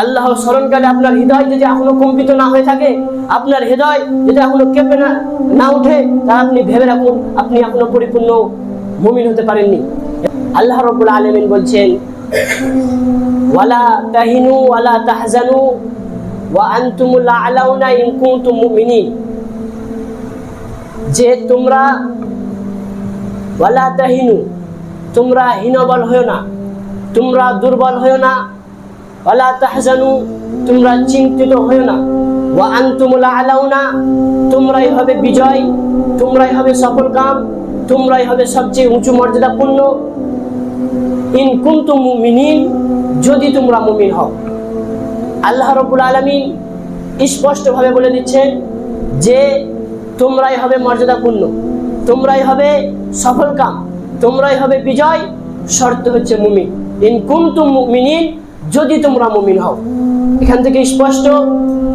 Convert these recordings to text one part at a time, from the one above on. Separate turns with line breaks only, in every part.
আল্লাহর স্মরণকালে আপনার হৃদয় যদি এখনও কম্পিত না হয়ে থাকে, আপনার হৃদয় যদি এখনও কেঁপে না না উঠে তা আপনি ভেবে রাখুন, আপনি এখনও পরিপূর্ণ মুমিন হতে পারেননি। আল্লাহ রব্বুল আলমিন বলছেন, ওয়ালা তাহিনু ওয়ালা তাহজানু ওয়া আনতুমুল আলাউনা ইন কুনতুম মুমিনিন। যে তোমরা ওয়ালা তাহিনু, তোমরা হীনবল হয়েও না, তোমরা দুর্বল হয়েও না ওয়ালা তাহজানু, তোমরা চিন্তিত হয়েও না। ওয়া আনতুমুল আলাউনা, তোমরাই হবে বিজয়, তোমরাই হবে সফল কাম, তোমরাই হবে সবচেয়ে উঁচু মর্যাদাপূর্ণ ইন কুনতুম মুমিনিন, যদি তোমরা মুমিন হও। আল্লাহ রব্বুল আলমিন স্পষ্টভাবে বলে দিচ্ছেন যে, তোমরাই হবে মর্যাদাপূর্ণ তোমরাই হবে সফল কাম, তোমরাই হবে বিজয়, শর্ত হচ্ছে মুমিন। ইন কুনতুম মুমিনিন যদি তোমরা মুমিন হও। এখান থেকে স্পষ্ট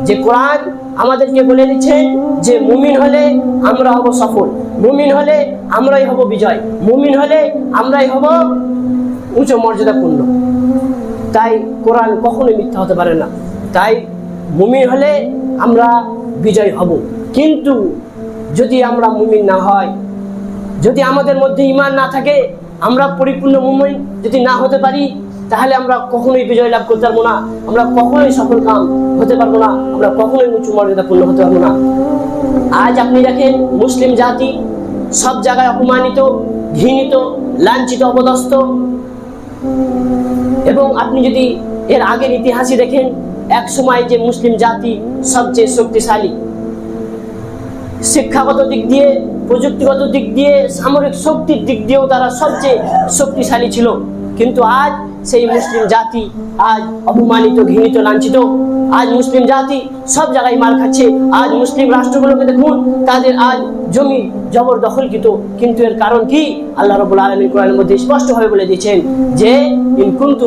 যে কোরআন আমাদেরকে বলে দিচ্ছেন যে মুমিন হলে আমরা হব সফল, মুমিন হলে আমরাই হব বিজয়, মুমিন হলে আমরাই হব উচ্চ মর্যাদাপূর্ণ। তাই কোরআন কখনোই মিথ্যা হতে পারে না। তাই মুমিন হলে আমরা বিজয় হব। কিন্তু যদি আমরা মুমিন না হয়, যদি আমাদের মধ্যে ইমান না থাকে, আমরা পরিপূর্ণ মুমিন যদি না হতে পারি তাহলে আমরা কখনোই বিজয় লাভ করতে পারব না। আমরা কখনোই সফল কাম হতে পারব না। আমরা কখনোই উঁচু মর্যাদাপূর্ণ হতে পারব না। আজ আপনি দেখেন মুসলিম জাতি সব জায়গায় অপমানিত, ঘৃণিত, লাঞ্ছিত, অপদস্থ। এবং আপনি যদি এর আগের ইতিহাসই দেখেন, এক সময় যে মুসলিম জাতি সবচেয়ে শক্তিশালী, শিক্ষাগত দিক দিয়ে, প্রযুক্তিগত দিক দিয়ে, সামরিক শক্তির দিক দিয়েও তারা সবচেয়ে শক্তিশালী ছিল। কিন্তু আজ সেই মুসলিম জাতি, আজ অপমানিত, ঘৃণিত, লাঞ্ছিত, আজ মুসলিম জাতি সব জায়গায় মার খাচ্ছে। আজ মুসলিম রাষ্ট্রগুলোকে দেখুন, তাদের আজ জমি জবরদখলকৃত। কিন্তু এর কারণ কি? আল্লাহ রবুল আলমী কোরআনের মধ্যে স্পষ্টভাবে বলে দিয়েছেন যে ইনকুন্তু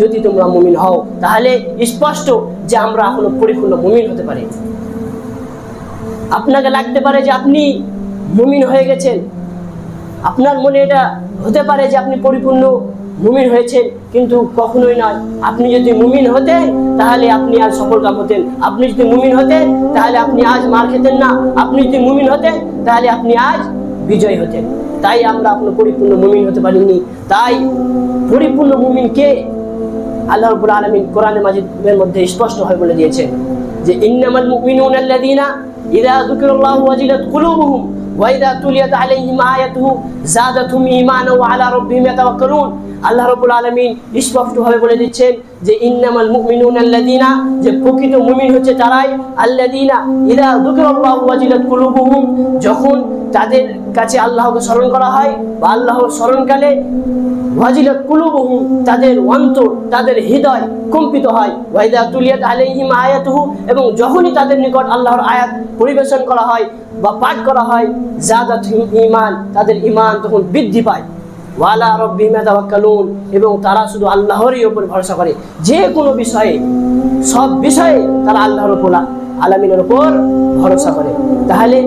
যদি তোমরা মুমিন হও, তাহলে স্পষ্ট যে আমরা এখনও পরিপূর্ণ মুমিন হতে পারি। আপনাকে লাগতে পারে যে আপনি মুমিন হয়ে গেছেন। আপনার মনে এটা হতে পারে যে আপনি পরিপূর্ণ মুমিন হয়েছেন, কিন্তু কখনোই নয়। আপনি যদি মুমিন হতেন, তাহলে আপনি আজ সফল কাম হতেন। আপনি যদি মুমিন হতেন, তাহলে আপনি আজ মার খেতেন না। আপনি যদি মুমিন হতেন, তাহলে আপনি আজ বিজয় হতেন। তাই আমরা আপনার পরিপূর্ণ মুমিন হতে পারিনি। তাই পরিপূর্ণ মুমিন কে? আল্লাহ রবুল আলমিন কোরআনের মাজিদের মধ্যে স্পষ্ট স্পষ্টভাবে বলে দিয়েছেন যে, ইন্নামাল মুমিনুন আল্লাযীনা ইযা যুকিরাল্লাহু ওয়াজিলাত কুলুবুহুম। ওয়া ইযা তুলিয়াত আলাইহিম আয়াতুহু যাদাতুহুম ঈমানান ওয়া আলা রাব্বিহিম ইয়াতাওয়াক্কালুন। আল্লাহ রাব্বুল আলামিন স্পষ্টভাবে বলে দিচ্ছেন যে ইন্নামাল মুমিনুন আল্লাযীনা, যে প্রকৃত মুমিন হচ্ছে তারাই, আল্লাযীনা ইযা যুকিরাল্লাহু ওয়াজিলাত কুলুবুহুম, যখন তাদের কাছে আল্লাহকে স্মরণ করা হয় বা আল্লাহর স্মরণকালে ওয়াজিলাত কুলুবুহুম, তাদের অন্তর, তাদের হৃদয় কম্পিত হয়। ওয়াইদা তুলিয়াত আলাইহিম আয়াতুহু, এবং যখনই তাদের নিকট আল্লাহর আয়াত পরিবেশন করা হয় বা পাঠ করা হয় জাদাত ঈমান, তাদের ঈমান তখন বৃদ্ধি পায়। ওয়ালা রব্বিহিম ইয়াতাওয়াক্কালুন, এবং তারা শুধু আল্লাহরই উপর ভরসা করে। যে কোনো বিষয়ে, সব বিষয়ে তারা আল্লাহর উপর আলামিনের উপর ভরসা করে। তাহলে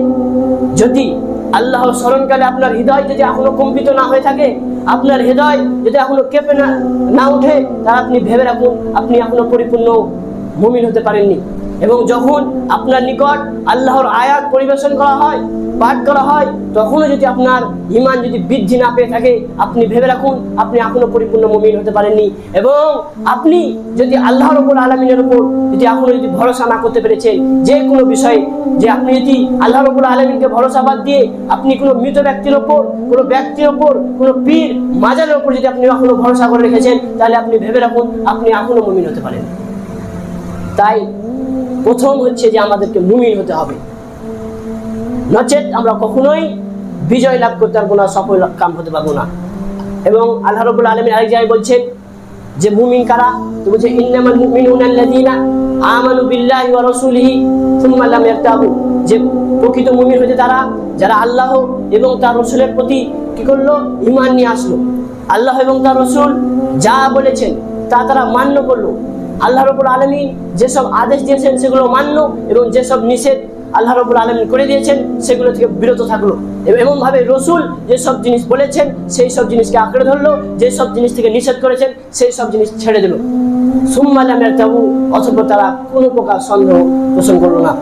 যদি আল্লাহর স্মরণকালে আপনার হৃদয় যদি এখনও কম্পিত না হয়ে থাকে, আপনার হৃদয় যদি এখনও কেঁপে না না উঠে তা আপনি ভেবে রাখুন, আপনি এখনও পরিপূর্ণ মুমিন হতে পারেননি। এবং যখন আপনার নিকট আল্লাহর আয়াত পরিবেশন করা হয় পাঠ করা হয়, তখনও যদি আপনার ইমান যদি বৃদ্ধি না পেয়ে থাকে, আপনি ভেবে রাখুন, আপনি এখনও পরিপূর্ণ মুমিন হতে পারেননি। এবং আপনি যদি আল্লাহর উপর আলমিনের উপর যদি এখনও যদি ভরসা না করতে পেরেছেন, যে কোনো বিষয়ে, যে আপনি যদি আল্লাহর উপর আলমিনকে ভরসা বাদ দিয়ে আপনি কোনো মৃত ব্যক্তির ওপর কোনো ব্যক্তির ওপর কোনো পীর, মাজারের ওপর যদি আপনি এখনও ভরসা করে রেখেছেন, তাহলে আপনি ভেবে রাখুন, আপনি এখনও মুমিন হতে পারেন তাই প্রথম হচ্ছে যে আমাদেরকে মুমিন হতে হবে। নচেত আমরা কখনোই বিজয় লাভ করতে পারব না, সফল কাম হতে পারব না। এবং আল্লাহ রবুল আরেক জায়গায় বলছেন যে, মুমিন কারা? তো বলছে ইন্নামাল মুমিনুনা আল্লাযীনা আমানু বিল্লাহি ওয়া রাসূলিহি সুম্মা লাম ইয়ারতাবু যে প্রকৃত মুমিন হচ্ছে তারা, যারা আল্লাহ এবং তার রসুলের প্রতি কি করল? ঈমান নিয়ে আসলো। আল্লাহ এবং তার রসুল যা বলেছেন তা তারা মান্য করল। আল্লাহ রবুল আলমী যেসব আদেশ দিয়েছেন সেগুলো মানল এবং যেসব নিষেধ আল্লাহ রবুল আলমী করে দিয়েছেন, সেগুলো থেকে বিরত থাকল। এবং এমনভাবে রসুল যেসব জিনিস বলেছেন, সেই সব জিনিসকে আঁকড়ে ধরলো যেসব জিনিস থেকে নিষেধ করেছেন, সেই সব জিনিস ছেড়ে দিল। সুম্মালামের তাবু অথবা তারা কোনো প্রকার সন্দেহ পোষণ করল না।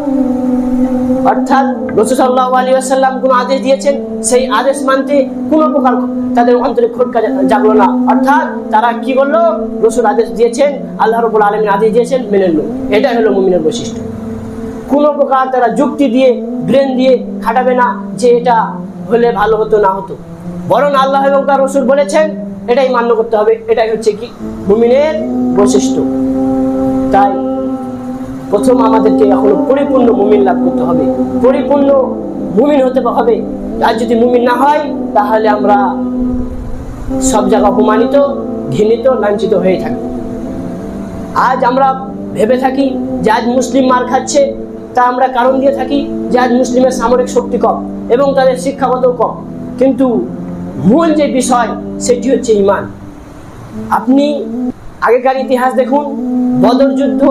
অর্থাৎ রসুল্লাহ আলী আসাল্লাম কোনো আদেশ দিয়েছেন, সেই আদেশ মানতে কোনো প্রকার তাদের অন্তরে খটকা জাগলো না। অর্থাৎ তারা কি বলল রসুল আদেশ দিয়েছেন, আল্লাহ রবুল আলমীর আদেশ দিয়েছেন, মেনে নিল। এটাই হলো মুমিনের বৈশিষ্ট্য। কোনো প্রকার তারা যুক্তি দিয়ে, ব্রেন দিয়ে খাটাবে না যে এটা হলে ভালো হতো, না হতো। বরং আল্লাহ এবং তার রসুল বলেছেন, এটাই মান্য করতে হবে, এটাই হচ্ছে কি? মুমিনের বৈশিষ্ট্য। তাই প্রথম আমাদেরকে এখনও পরিপূর্ণ মুমিন লাভ করতে হবে। পরিপূর্ণ মুমিন হতে হবে। আর যদি মুমিন না হয়, তাহলে আমরা সব জায়গা অপমানিত, ঘৃণিত, লাঞ্ছিত হয়ে থাকি। আজ আমরা ভেবে থাকি যে আজ মুসলিম মার খাচ্ছে তা আমরা কারণ দিয়ে থাকি যে আজ মুসলিমের সামরিক শক্তি কম এবং তাদের শিক্ষাগত কম। কিন্তু মূল যে বিষয়, সেটি হচ্ছে ইমান। আপনি আগেকার ইতিহাস দেখুন, বদর যুদ্ধ,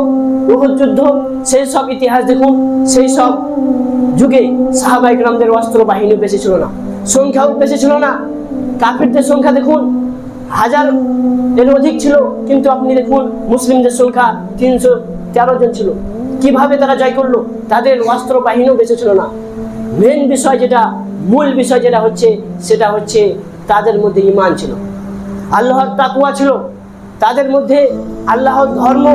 উহুদ যুদ্ধ, সেই সব ইতিহাস দেখুন, সেই সব যুগে সাহাবাইকরামদের অস্ত্র বাহিনী বেশি ছিল না। সংখ্যাও বেশি ছিল না। কাফিরদের সংখ্যা দেখুন, হাজার এর অধিক ছিল, কিন্তু আপনি দেখুন, মুসলিমদের সংখ্যা তিনশো তেরো জন ছিল। কীভাবে তারা জয় করল, তাদের অস্ত্র বাহিনীও বেশি ছিল না। মেন বিষয় যেটা, মূল বিষয় যেটা হচ্ছে, সেটা হচ্ছে তাদের মধ্যে ইমান ছিল। আল্লাহর তাকুয়া ছিল। তাদের মধ্যে আল্লাহর ধর্ম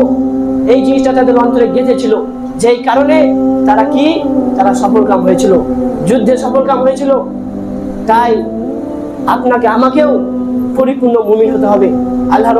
এই জিনিসটা তাদের অন্তরে গেঁথেছিল যেই কারণে তারা কি? তারা সফলকাম হয়েছিল। যুদ্ধে সফলকাম হয়েছিল। তাই আপনাকে, আমাকেও পরিপূর্ণ মুমিন হতে হবে। আল্লাহর